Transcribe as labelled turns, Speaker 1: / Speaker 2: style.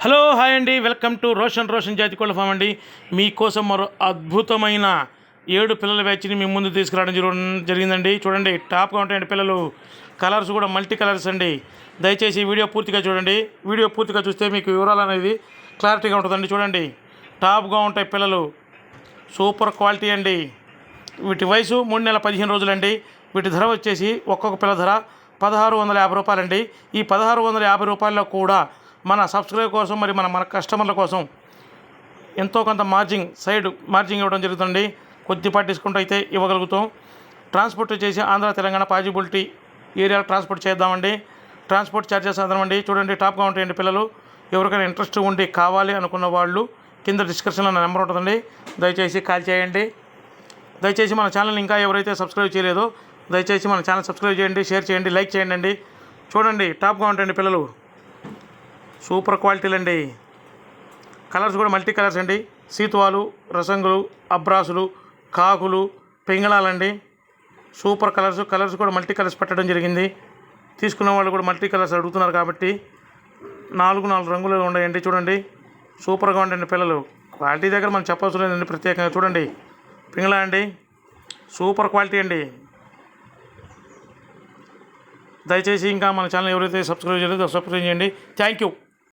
Speaker 1: Hello hi అండి. Welcome to Roshan Roshan జాతి కోళ్ళ ఫామ్ అండి. మీకోసం మరో అద్భుతమైన ఏడు పిల్లల బ్యాచ్ని మీ ముందు తీసుకురావడం జరుగు- జరిగిందండి. చూడండి టాప్గా ఉంటాయండి పిల్లలు. కలర్స్ కూడా మల్టీ కలర్స్ అండి. దయచేసి వీడియో పూర్తిగా చూడండి. వీడియో పూర్తిగా చూస్తే మీకు వివరాలు అనేది క్లారిటీగా ఉంటుందండి. చూడండి టాప్గా ఉంటాయి పిల్లలు. సూపర్ క్వాలిటీ అండి. వీటి వయసు మూడు నెలల పదిహేను రోజులండి. వీటి ధర వచ్చేసి ఒక్కొక్క పిల్ల ధర పదహారు వందల యాభై రూపాయలండి. ఈ పదహారు వందల యాభై రూపాయల్లో కూడా మన సబ్స్క్రైబ్ కోసం మరి మన మన కస్టమర్ల కోసం ఎంతో కొంత మార్జింగ్ సైడ్ మార్జింగ్ ఇవ్వడం జరుగుతుంది కొద్దిపాటి డిస్కౌంట్ అయితే ఇవ్వగలుగుతాం. ట్రాన్స్పోర్ట్ చేసి ఆంధ్ర తెలంగాణ పాజిబిలిటీ ఏరియాలో ట్రాన్స్పోర్ట్ చేద్దామండి. ట్రాన్స్పోర్ట్ ఛార్జెస్ అదనమండి చూడండి టాప్గా ఉంటాయండి పిల్లలు. ఎవరికైనా ఇంట్రెస్ట్ ఉండి కావాలి అనుకున్న వాళ్ళు కింద డిస్క్రిప్షన్లో నా నెంబర్ ఉంటుందండి. దయచేసి కాల్ చేయండి. దయచేసి మన ఛానల్ ఇంకా ఎవరైతే సబ్స్క్రైబ్ చేయలేదో దయచేసి మన ఛానల్ సబ్స్క్రైబ్ చేయండి షేర్ చేయండి లైక్ చేయండి అండి. చూడండి టాప్గా ఉంటాయండి పిల్లలు. సూపర్ క్వాలిటీలు అండి కలర్స్ కూడా మల్టీ కలర్స్ అండి. సీతువాలు రసంగులు అబ్రాసులు కాకులు పింగళాలండి. సూపర్ కలర్స్ కలర్స్ కూడా మల్టీ కలర్స్ పెట్టడం జరిగింది. తీసుకున్న వాళ్ళు కూడా మల్టీ కలర్స్ అడుగుతున్నారు కాబట్టి నాలుగు నాలుగు రంగులు ఉన్నాయండి చూడండి. సూపర్గా ఉండండి పిల్లలు. క్వాలిటీ దగ్గర మనం చెప్పవలసిన లేదండి ప్రత్యేకంగా చూడండి. పింగళా అండి సూపర్ క్వాలిటీ అండి. దయచేసి ఇంకా మన ఛానల్ ఎవరైతే సబ్స్క్రైబ్ చేయలేదో సబ్స్క్రైబ్ చేయండి. Thank you.